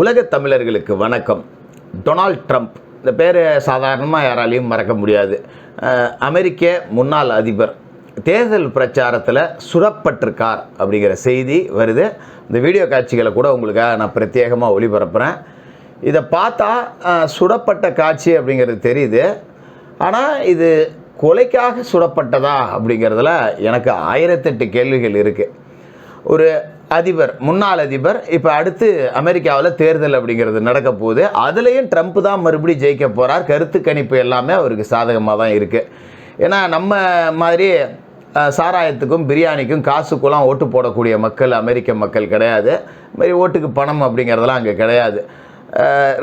உலக தமிழர்களுக்கு வணக்கம். Donald Trump. இந்த பேர் சாதாரணமாக யாராலையும் மறக்க முடியாது. அமெரிக்க முன்னாள் அதிபர். தேர்தல் பிரச்சாரத்தில் சுரப்பட்டிருக்கார் அப்படிங்கிற செய்தி வருது. இந்த வீடியோ காட்சிகளை கூட உங்களுக்காக நான் பிரத்யேகமாக ஒளிபரப்புகிறேன் இதை பார்த்தா சுடப்பட்ட காட்சி அப்படிங்கிறது தெரியுது. ஆனால் இது கொலைக்காக சுடப்பட்டதா அப்படிங்கிறதுல எனக்கு ஆயிரத்தெட்டு கேள்விகள் இருக்குது ஒரு அதிபர் முன்னாள் அதிபர் இப்போ அடுத்து அமெரிக்காவில் தேர்தல் அப்படிங்கிறது நடக்க போகுது. அதுலேயும் ட்ரம்ப் தான் மறுபடியும் ஜெயிக்க போகிறார் கருத்து கணிப்பு எல்லாமே அவருக்கு சாதகமாக தான் இருக்குது ஏன்னா நம்ம மாதிரி சாராயத்துக்கும் பிரியாணிக்கும் காசுக்கெல்லாம் ஓட்டு போடக்கூடிய மக்கள் அமெரிக்க மக்கள் கிடையாது. இது மாதிரி ஓட்டுக்கு பணம் அப்படிங்கிறதெல்லாம் அங்கே கிடையாது.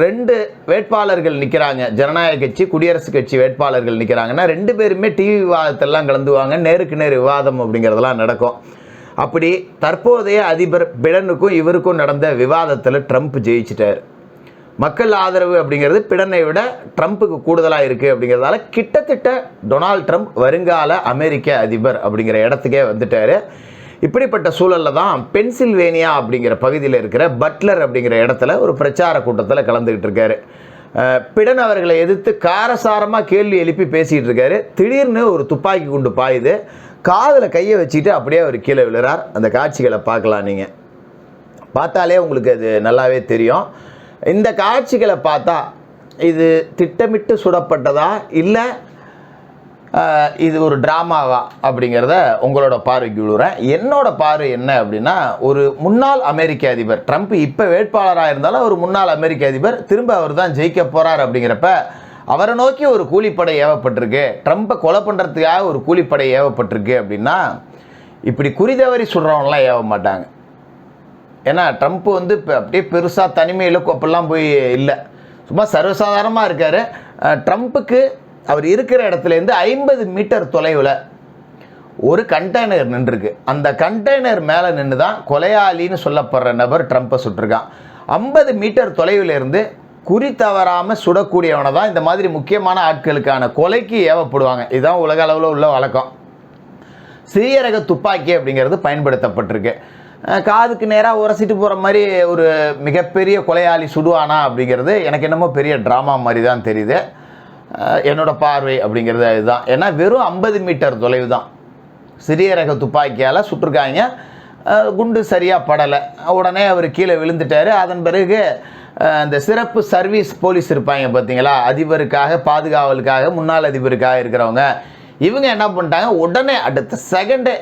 ரெண்டு வேட்பாளர்கள் நிற்கிறாங்க ஜனநாயக கட்சி குடியரசுக் கட்சி வேட்பாளர்கள் நிற்கிறாங்கன்னா ரெண்டு பேருமே டிவி விவாதத்தெல்லாம் கலந்துவாங்க. நேருக்கு நேர் விவாதம் அப்படிங்கிறதெல்லாம் நடக்கும். அப்படி தற்போதைய அதிபர் பிடனுக்கும் இவருக்கும் நடந்த விவாதத்தில் ட்ரம்ப் ஜெயிச்சிட்டார். மக்கள் ஆதரவு அப்படிங்கிறது பிடனை விட ட்ரம்ப்புக்கு கூடுதலாக இருக்குது அப்படிங்கிறதால கிட்டத்தட்ட டொனால்ட் ட்ரம்ப் வருங்கால அமெரிக்க அதிபர் அப்படிங்கிற இடத்துக்கே வந்துட்டார். இப்படிப்பட்ட சூழலில் தான் பென்சில்வேனியா அப்படிங்கிற பகுதியில் இருக்கிற பட்லர் அப்படிங்கிற இடத்துல ஒரு பிரச்சார கூட்டத்தில் கலந்துக்கிட்டு இருக்காரு. பிடன் அவர்களை எதிர்த்து காரசாரமாக கேள்வி எழுப்பி பேசிகிட்டு இருக்காரு. திடீர்னு ஒரு துப்பாக்கி குண்டு பாயுது. காதில் கையை வச்சுட்டு அப்படியே அவர் கீழே விழுறார். அந்த காட்சிகளை பார்க்கலாம் நீங்கள் பார்த்தாலே உங்களுக்கு அது நல்லாவே தெரியும். இந்த காட்சிகளை பார்த்தா இது திட்டமிட்டு சுடப்பட்டதா? இல்லை இது ஒரு ட்ராமாவா அப்படிங்கிறத உங்களோட பார்வைக்கு விழுறேன். என்னோட பார்வை என்ன அப்படின்னா ஒரு முன்னாள் அமெரிக்க அதிபர் ட்ரம்ப் இப்போ வேட்பாளராக இருந்தாலும் ஒரு முன்னாள் அமெரிக்க அதிபர் திரும்ப அவர் தான் ஜெயிக்க போகிறார் அப்படிங்கிறப்ப அவரை நோக்கி ஒரு கூலிப்படை ஏவப்பட்டிருக்கு. ட்ரம்ப்பை கொலை பண்ணுறதுக்காக ஒரு கூலிப்படை ஏவப்பட்டிருக்கு அப்படின்னா இப்படி குறிதவறி சொல்கிறவங்களாம் ஏவ மாட்டாங்க. ஏன்னா ட்ரம்ப் வந்து இப்போ அப்படியே பெருசாக தனிமையில் கொப்பெல்லாம் போய் இல்லை. சும்மா சர்வசாதாரணமாக இருக்கார். ட்ரம்ப்புக்கு அவர் இருக்கிற இடத்துலேருந்து ஐம்பது மீட்டர் தொலைவில் ஒரு கண்டெய்னர் நின்றுருக்கு. அந்த கண்டெய்னர் மேலே நின்று தான் கொலையாளின்னு சொல்லப்படுற நபர் ட்ரம்ப்பை சுட்டிருக்கான். ஐம்பது மீட்டர் தொலைவில் இருந்து குறி தவறாமல் சுடக்கூடியவனை தான் இந்த மாதிரி முக்கியமான ஆட்களுக்கான கொலைக்கு ஏவப்படுவாங்க. இதுதான் உலக அளவில் உள்ள வழக்கம். சிறிய ரக துப்பாக்கி அப்படிங்கிறது பயன்படுத்தப்பட்டிருக்கு. காதுக்கு நேராக உரசிட்டு போகிற மாதிரி ஒரு மிகப்பெரிய கொலையாளி சுடுவானா அப்படிங்கிறது எனக்கு என்னமோ பெரிய ட்ராமா மாதிரி தான் தெரியுது. என்னோடய என்னோட பார்வை அப்படிங்கிறது இதுதான் ஏன்னா வெறும் ஐம்பது மீட்டர் தொலைவு தான். சிறிய ரக துப்பாக்கியால் சுட்டிருக்காங்க. குண்டு சரியாக படலை. உடனே அவர் கீழே விழுந்துட்டார். அதன் பிறகு இந்த சிறப்பு சர்வீஸ் போலீஸ் இருப்பாங்க பார்த்தீங்களா அதிபருக்காக பாதுகாவலுக்காக முன்னாள் அதிபருக்காக இருக்கிறவங்க. இவங்க என்ன பண்ணிட்டாங்க? உடனே அடுத்த செகண்டே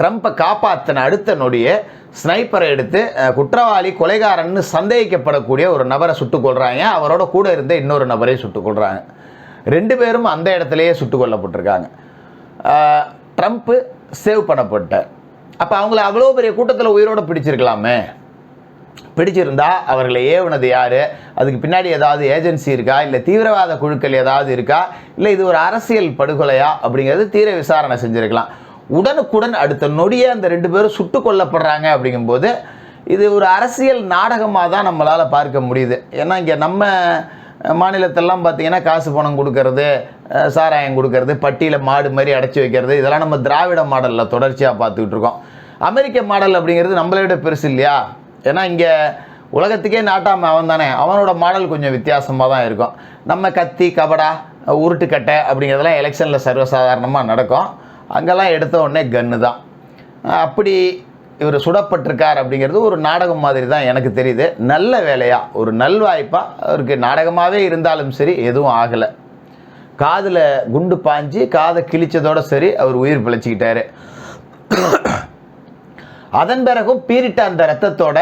ட்ரம்ப்பை காப்பாற்றின அடுத்த நொடியே ஸ்னைப்பரை எடுத்து குற்றவாளி கொலைகாரன்னு சந்தேகிக்கப்படக்கூடிய ஒரு நபரை சுட்டுக் கொள்கிறாங்க அவரோட கூட இருந்த இன்னொரு நபரை சுட்டுக்கொள்கிறாங்க ரெண்டு பேரும் அந்த இடத்துலையே சுட்டுக் கொல்லப்பட்டிருக்காங்க ட்ரம்ப்பு சேவ் பண்ணப்பட்டார். அப்போ அவங்கள அவ்வளோ பெரிய கூட்டத்தில் உயிரோடு பிடிச்சிருக்கலாமே? பிடிச்சிருந்தா அவர்களை ஏவுனது யார்? அதுக்கு பின்னாடி ஏதாவது ஏஜென்சி இருக்கா? இல்லை தீவிரவாத குழுக்கள் ஏதாவது இருக்கா? இல்லை இது ஒரு அரசியல் படுகொலையா? அப்படிங்கிறது தீர விசாரணை செஞ்சுருக்கலாம். உடனுக்குடன் அடுத்த நொடியே அந்த ரெண்டு பேரும் சுட்டு கொல்லப்படுறாங்க அப்படிங்கும்போது இது ஒரு அரசியல் நாடகமாக தான் நம்மளால் பார்க்க முடியுது. ஏன்னா இங்கே நம்ம மாநிலத்தெல்லாம் பார்த்தீங்கன்னா காசு பணம் கொடுக்கறது சாராயம் கொடுக்கறது பட்டியில் மாடு மாதிரி அடைச்சி வைக்கிறது இதெல்லாம் நம்ம திராவிட மாடலில் தொடர்ச்சியாக பார்த்துக்கிட்டு இருக்கோம். அமெரிக்க மாடல் அப்படிங்கிறது நம்மளை விட பெருசு இல்லையா? ஏன்னா இங்கே உலகத்துக்கே நாட்டாமல் அவன் தானே அவனோட மாடல் கொஞ்சம் வித்தியாசமாக தான் இருக்கும். நம்ம கத்தி கபடா உருட்டுக்கட்டை அப்படிங்கிறதெல்லாம் எலெக்ஷனில் சர்வசாதாரணமாக நடக்கும். அங்கெல்லாம் எடுத்த உடனே கன்று தான். அப்படி இவர் சுடப்பட்டிருக்கார் அப்படிங்கிறது ஒரு நாடகம் மாதிரி தான் எனக்கு தெரியுது. நல்ல வேலையாக ஒரு நல்வாய்ப்பாக அவருக்கு நாடகமாகவே இருந்தாலும் சரி எதுவும் ஆகலை. காதில் குண்டு பாஞ்சு காதை கிழிச்சதோட சரி அவர் உயிர் பிழைச்சிக்கிட்டாரு. அதன் பிறகும் பீரிட்ட அந்த ரத்தத்தோட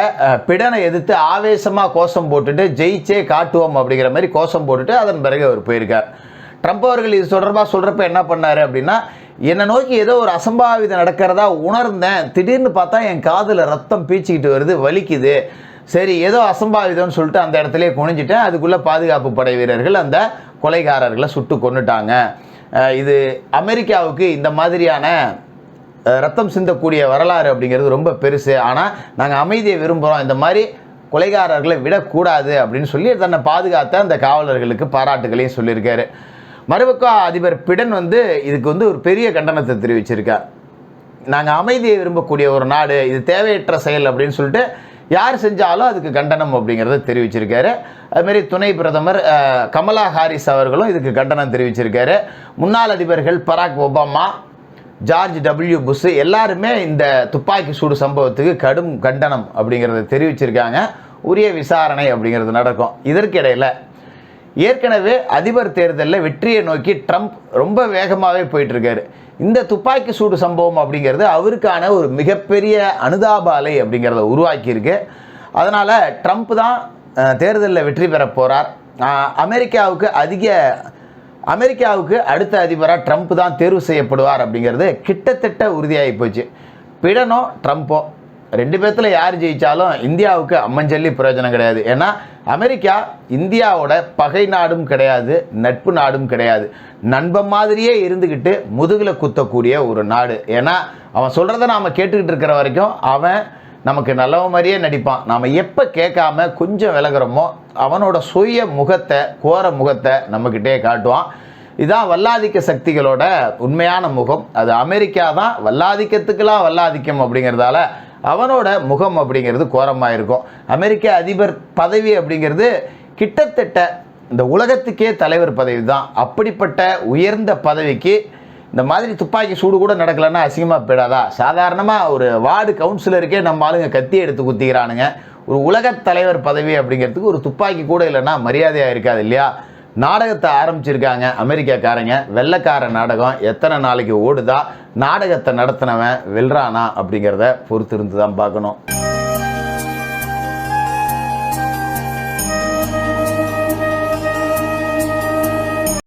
பிடனை எதிர்த்து ஆவேசமாக கோஷம் போட்டுட்டு ஜெயிச்சே காட்டுவோம் அப்படிங்கிற மாதிரி கோஷம் போட்டுட்டு அதன் பிறகு அவர் போயிருக்கார். ட்ரம்ப் அவர்கள் இது தொடர்பாக சொல்கிறப்ப என்ன பண்ணார் அப்படின்னா என்னை நோக்கி ஏதோ ஒரு அசம்பாவிதம் நடக்கிறதா உணர்ந்தேன். திடீர்னு பார்த்தா என் காதில் ரத்தம் பீச்சிக்கிட்டு வருது வலிக்குது. சரி ஏதோ அசம்பாவிதம்னு சொல்லிட்டு அந்த இடத்துலயே குனிஞ்சிட்டேன். அதுக்குள்ளே பாதுகாப்பு படை வீரர்கள் அந்த கொலைகாரர்களை சுட்டு கொண்டுட்டாங்க இது அமெரிக்காவுக்கு இந்த மாதிரியான ரத்தம் சிந்தக்கூடிய வரலாறு அப்படிங்கிறது ரொம்ப பெருசு. ஆனால் நாங்கள் அமைதியை விரும்புகிறோம் இந்த மாதிரி கொலைகாரர்களை விடக்கூடாது அப்படின்னு சொல்லி தன்னை பாதுகாத்த அந்த காவலர்களுக்கு பாராட்டுகளையும் சொல்லியிருக்காரு. மறுபக்கம் அதிபர் பிடன் வந்து இதுக்கு வந்து ஒரு பெரிய கண்டனத்தை தெரிவிச்சிருக்கார். நாங்கள் அமைதியை விரும்பக்கூடிய ஒரு நாடு இது தேவையற்ற செயல் அப்படின்னு சொல்லிட்டு யார் செஞ்சாலும் அதுக்கு கண்டனம் அப்படிங்கிறத தெரிவிச்சிருக்காரு. அதுமாரி துணை பிரதமர் கமலா ஹாரிஸ் அவர்களும் இதுக்கு கண்டனம் தெரிவிச்சிருக்காரு. முன்னாள் அதிபர்கள் Barack Obama George W Bush எல்லாருமே இந்த துப்பாக்கி சூடு சம்பவத்துக்கு கடும் கண்டனம் அப்படிங்கிறத தெரிவிச்சிருக்காங்க. உரிய விசாரணை அப்படிங்கிறது நடக்கும். இதற்கிடையில் ஏற்கனவே அதிபர் தேர்தலில் வெற்றியை நோக்கி ட்ரம்ப் ரொம்ப வேகமாகவே போயிட்டுருக்காரு. இந்த துப்பாக்கி சூடு சம்பவம் அப்படிங்கிறது அவருக்கான ஒரு மிகப்பெரிய அனுதாப அலை அப்படிங்கிறத உருவாக்கியிருக்கு. அதனால் ட்ரம்ப் தான் தேர்தலில் வெற்றி பெற போகிறார் அமெரிக்காவுக்கு அதிக அமெரிக்காவுக்கு அடுத்த அதிபராக ட்ரம்ப் தான் தேர்வு செய்யப்படுவார் அப்படிங்கிறது கிட்டத்தட்ட உறுதியாகி போச்சு. பிடனோ ட்ரம்ப்போ ரெண்டு பேர்த்தில் யார் ஜெயித்தாலும் இந்தியாவுக்கு அம்மஞ்சல்லி பிரயோஜனம் கிடையாது. ஏன்னா அமெரிக்கா இந்தியாவோட பகை நாடும் கிடையாது நட்பு நாடும் கிடையாது. நண்பன் மாதிரியே இருந்துக்கிட்டு முதுகில் குத்தக்கூடிய ஒரு நாடு. ஏன்னா அவன் சொல்கிறத நாம் கேட்டுக்கிட்டு இருக்கிற வரைக்கும் அவன் நமக்கு நல்லவ மாதிரியே நடிப்பான். நாம் எப்போ கேட்காம கொஞ்சம் விலகிறோமோ அவனோட சுய முகத்தை கோர முகத்தை நம்மக்கிட்டே காட்டுவான். இதான் வல்லாதிக்க சக்திகளோட உண்மையான முகம். அது அமெரிக்கா தான் வல்லாதிக்கத்துக்கெல்லாம் வல்லாதிக்கம் அப்படிங்கிறதால அவனோட முகம் அப்படிங்கிறது கோரமாக இருக்கும். அமெரிக்க அதிபர் பதவி அப்படிங்கிறது கிட்டத்தட்ட இந்த உலகத்துக்கே தலைவர் பதவி தான் அப்படிப்பட்ட உயர்ந்த பதவிக்கு இந்த மாதிரி துப்பாக்கி சூடு கூட நடக்கலைன்னா அசிங்கமாக போயிடாதா? சாதாரணமாக ஒரு வார்டு கவுன்சிலருக்கே நம்ம ஆளுங்க கத்தி எடுத்து குத்திக்கிறானுங்க. ஒரு உலகத் தலைவர் பதவி அப்படிங்கிறதுக்கு ஒரு துப்பாக்கி கூட இல்லைன்னா மரியாதையாக இருக்காது இல்லையா? நாடகத்தை ஆரம்பிச்சிருக்காங்க அமெரிக்காக்காரங்க. வெள்ளக்கார நாடகம் எத்தனை நாளைக்கு ஓடுதா? நாடகத்தை நடத்தினவன் வெல்றானா அப்படிங்கிறத பொறுத்திருந்து தான் பார்க்கணும்.